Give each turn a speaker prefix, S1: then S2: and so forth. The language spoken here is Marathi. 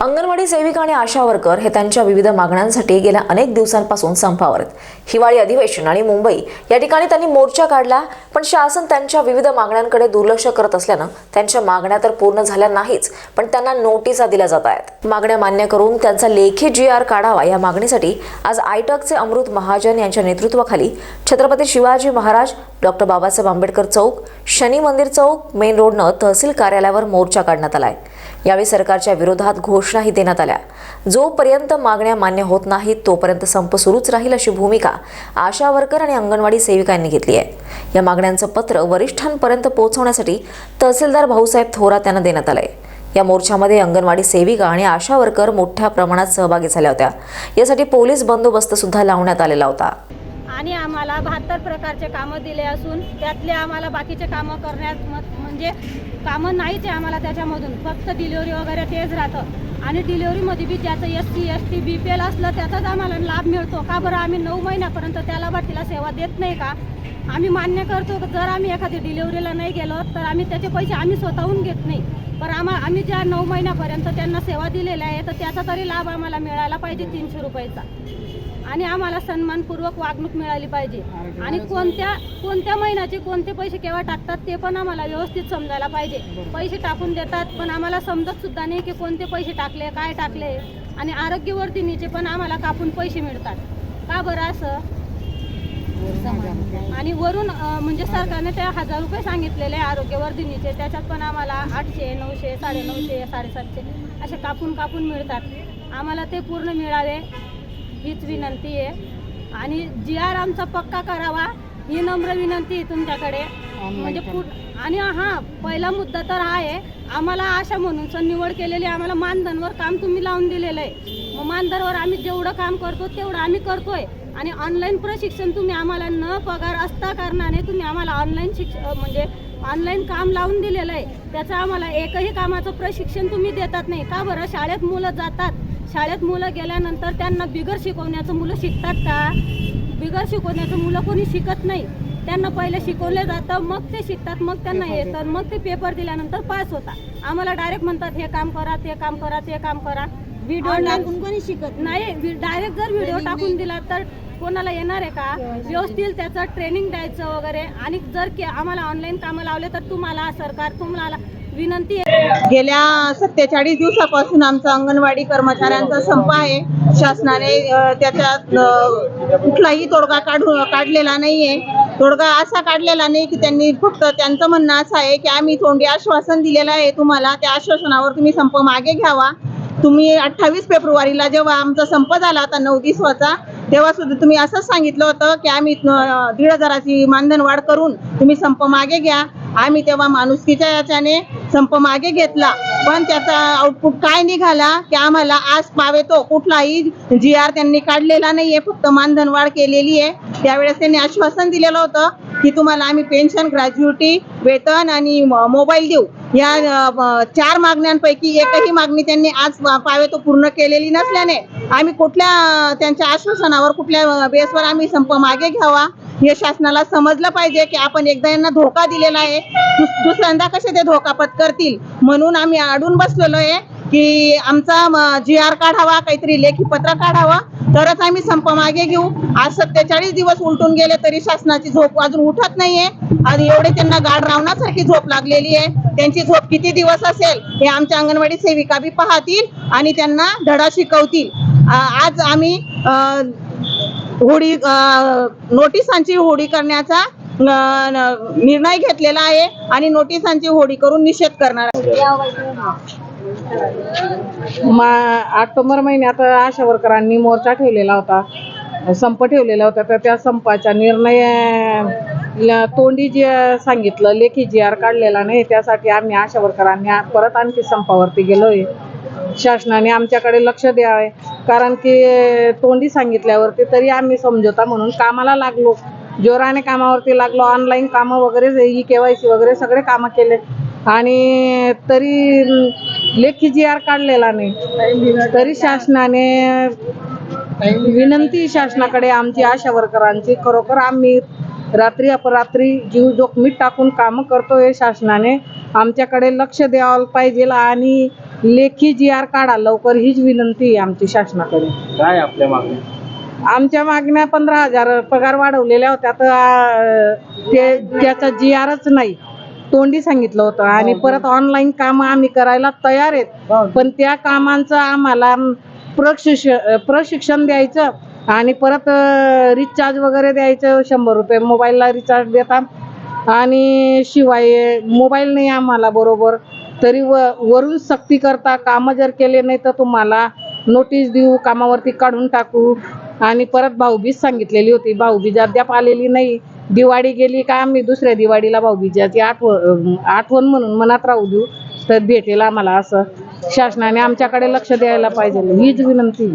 S1: अंगणवाडी सेविका आणि आशा वर्कर हे त्यांच्या विविध मागण्यांसाठी गेल्या अनेक दिवसांपासून संपावर हिवाळी अधिवेशन आणि मुंबई या ठिकाणी त्यांनी मोर्चा काढला पण शासन त्यांच्या विविध मागण्यांकडे दुर्लक्ष करत असल्यानं त्यांच्या मागण्या तर पूर्ण झाल्या नाहीच पण त्यांना नोटिसा दिल्या जात आहेत. मागण्या मान्य करून त्यांचा लेखी जी आर काढावा या मागणीसाठी आज आयटकचे अमृत महाजन यांच्या नेतृत्वाखाली छत्रपती शिवाजी महाराज डॉक्टर बाबासाहेब आंबेडकर चौक शनी मंदिर चौक मेन रोडनं तहसील कार्यालयावर मोर्चा काढण्यात आला आहे. यावेळी सरकारच्या विरोधात घोषणाही देण्यात आल्या. जोपर्यंत मागण्या मान्य होत नाहीत तोपर्यंत संप सुरूच राहील अशी भूमिका आशा वर्कर आणि अंगणवाडी सेविकांनी घेतली आहे. या मागण्यांचं पत्र वरिष्ठांपर्यंत पोहोचवण्यासाठी तहसीलदार भाऊसाहेब थोरात यांना देण्यात आलंय. या मोर्चामध्ये अंगणवाडी सेविका आणि आशा वर्कर मोठ्या प्रमाणात सहभागी झाल्या होत्या. यासाठी पोलीस बंदोबस्त सुद्धा लावण्यात आलेला होता.
S2: आणि आम्हाला बहात्तर प्रकारचे कामं दिले असून त्यातले आम्हाला बाकीचे कामं करण्यात म्हणजे कामं नाहीच आहे आम्हाला त्याच्यामधून. फक्त डिलिव्हरी वगैरे तेच राहतं. आणि डिलिव्हरीमध्ये बी ज्याचं S T S T B P L असलं त्याचाच आम्हाला लाभ मिळतो. का बरं आम्ही नऊ महिन्यापर्यंत त्या लाभार्थीला सेवा देत नाही का? आम्ही मान्य करतो की जर आम्ही एखादी डिलिव्हरीला नाही गेलो तर आम्ही त्याचे पैसे आम्ही स्वतःहून घेत नाही. पण आम्हा आम्ही ज्या नऊ महिन्यापर्यंत त्यांना सेवा दिलेल्या आहे तर त्याचा तरी लाभ आम्हाला मिळायला पाहिजे तीनशे रुपयाचा. आणि आम्हाला सन्मानपूर्वक वागणूक मिळाली पाहिजे. आणि कोणत्या कोणत्या महिन्याचे कोणते पैसे केव्हा टाकतात ते पण आम्हाला व्यवस्थित समजायला पाहिजे. पैसे टाकून देतात पण आम्हाला समजत सुद्धा नाही की कोणते पैसे टाकले काय टाकले. आणि आरोग्यवर्धिनीचे पण आम्हाला कापून पैसे मिळतात. का बरं असं? आणि वरून म्हणजे सरकारने त्या हजार रुपये सांगितलेले आहे आरोग्यवर्धिनीचे त्याच्यात पण आम्हाला आठशे नऊशे साडेनऊशे साडेसातशे असे कापून कापून मिळतात. आम्हाला ते पूर्ण मिळावे. हीच विनंती आहे. आणि जी आर आमचा पक्का करावा ही नम्र विनंती आहे तुमच्याकडे. म्हणजे पुढ- आणि हा पहिला मुद्दा तर हा आहे आम्हाला आशा म्हणून सर निवड केलेली. आम्हाला मानधनवर काम तुम्ही लावून दिलेलं आहे. मग मानधनवर आम्ही जेवढं काम करतो तेवढं आम्ही करतोय. आणि ऑनलाईन प्रशिक्षण तुम्ही आम्हाला न पगार असता कारणाने तुम्ही आम्हाला ऑनलाईन शिक्ष म्हणजे ऑनलाईन काम लावून दिलेलं आहे. त्याचं आम्हाला एकही कामाचं प्रशिक्षण तुम्ही देतात नाही. का बरं? शाळेत मुलं जातात. शाळेत मुलं गेल्यानंतर त्यांना बिगर शिकवण्याचं मुलं शिकतात का? बिगर शिकवण्याचं मुलं कोणी शिकत नाही. त्यांना पहिले शिकवलं जातं मग ते शिकतात मग त्यांना येतं मग ते पेपर दिल्यानंतर पास होतात. आम्हाला डायरेक्ट म्हणतात हे काम करा ते काम करा ते काम करा. व्हिडिओ टाकून कोणी शिकत नाही. डायरेक्ट जर व्हिडिओ टाकून दिला तर कोणाला येणार आहे का? व्यवस्थित त्याचं ट्रेनिंग द्यायचं वगैरे. आणि जर के- आम्हाला ऑनलाईन कामं लावले तर तुम्हाला सरकार तुम्हाला विनंती आहे.
S3: गेल्या सत्तेचाळीस दिवसापासून आमचा अंगणवाडी कर्मचाऱ्यांचा संप आहे. शासनाने त्याच्यात कुठलाही तोडगा काढू काढलेला नाहीये. तोडगा असा काढलेला नाही की त्यांनी फक्त त्यांचं म्हणणं असं आहे की आम्ही तोंडी आश्वासन दिलेलं आहे तुम्हाला. त्या आश्वासनावर तुम्ही संप मागे घ्यावा. तुम्ही अठ्ठावीस फेब्रुवारीला जेव्हा आमचा संप झाला होता नऊ दिवसाचा तेव्हा सुद्धा तुम्ही असंच सांगितलं होतं की आम्ही दीड हजाराची मानधन वाढ करून तुम्ही संप मागे घ्या. आम्ही तेव्हा माणुसकीच्या याच्याने संप मागे घेतला. पण त्याचा आउटपुट काय निघाला? की आम्हाला आज पावेतो. कुठलाही जी आर त्यांनी काढलेला नाहीये. फक्त मानधन वाढ केलेली आहे. त्यावेळेस त्यांनी आश्वासन दिलेलं होतं की तुम्हाला आम्ही पेन्शन ग्रॅज्युटी वेतन आणि मोबाईल देऊ. या चार मागण्यांपैकी एकही मागणी त्यांनी आज पावेतो पूर्ण केलेली नसल्याने आम्ही कुठल्या त्यांच्या आश्वासनावर कुठल्या बेसवर आम्ही संप मागे घ्यावा? हे शासनाला समजलं पाहिजे की आपण एकदा यांना धोका दिलेला आहे. दुसऱ्यांदा कसे ते धोका पत्करतील म्हणून आम्ही अडून बसलेलो आहे की आमचा जी आर काढावा काहीतरी लेखी पत्र काढावा. तरच आम्ही संप मागे घेऊ. आज सत्तेचाळीस दिवस उलटून गेले तरी शासनाची झोप अजून उठत नाहीये. आणि एवढे त्यांना गाड रावणासारखी झोप लागलेली आहे. त्यांची झोप किती दिवस असेल हे आमच्या अंगणवाडी सेविका बी पाहतील आणि त्यांना धडा शिकवतील. आज आम्ही अं, होडी नोटिसांची होडी करण्याचा निर्णय घेतलेला आहे आणि नोटिसांची होडी करून निषेध करणार
S4: ऑक्टोबर महिन्यात आशा वर्करांनी मोर्चा ठेवलेला होता. संप ठेवलेला होता. तर त्या संपाचा निर्णय तोंडी जे सांगितलं लेखी जी आर काढलेला नाही त्यासाठी आम्ही आशा वर्करांनी परत आणखी संपावरती गेलोय. शासनाने आमच्याकडे लक्ष द्यावे. कारण की तोंडी सांगितल्यावरती तरी आम्ही समजोता म्हणून कामाला लागलो. जोराने कामावरती लागलो. ऑनलाईन कामं वगैरे ई के वाय सी वगैरे सगळे कामं केले. आणि तरी लेखी जी आर काढलेला नाही. तरी शासनाने विनंती शासनाकडे आमची आशा वर्करांची खरोखर आम्ही रात्री अपरात्री जीव जोखमीत टाकून कामं करतोय. शासनाने आमच्याकडे लक्ष द्यावं पाहिजे आणि लेखी जी आर काढा लवकर हीच विनंती आहे आमची शासनाकडे
S5: काय आपल्या मागण्या?
S4: आमच्या मागण्या पंधरा हजार पगार वाढवलेल्या होत्या तर ते त्याचा जी आरच नाही. तोंडी सांगितलं होतं आणि परत ऑनलाईन काम आम्ही करायला तयार आहेत. पण त्या कामांचं आम्हाला प्रशिक्ष प्रशिक्षण द्यायचं आणि परत रिचार्ज वगैरे द्यायचं शंभर रुपये मोबाईलला रिचार्ज देतात. आणि शिवाय मोबाईल नाही आम्हाला बरोबर. तरी व वरून सक्ती करता कामं जर केले नाही तर तुम्हाला नोटीस देऊ कामावरती काढून टाकू. आणि परत भाऊबीज सांगितलेली होती भाऊबीज अद्याप आलेली नाही. दिवाळी गेली का आम्ही दुसऱ्या दिवाळीला भाऊबीजाची आठवण आठवण म्हणून मनात राहू देऊ तर भेटेल आम्हाला असं. शासनाने आमच्याकडे लक्ष द्यायला पाहिजे. हीच विनंती.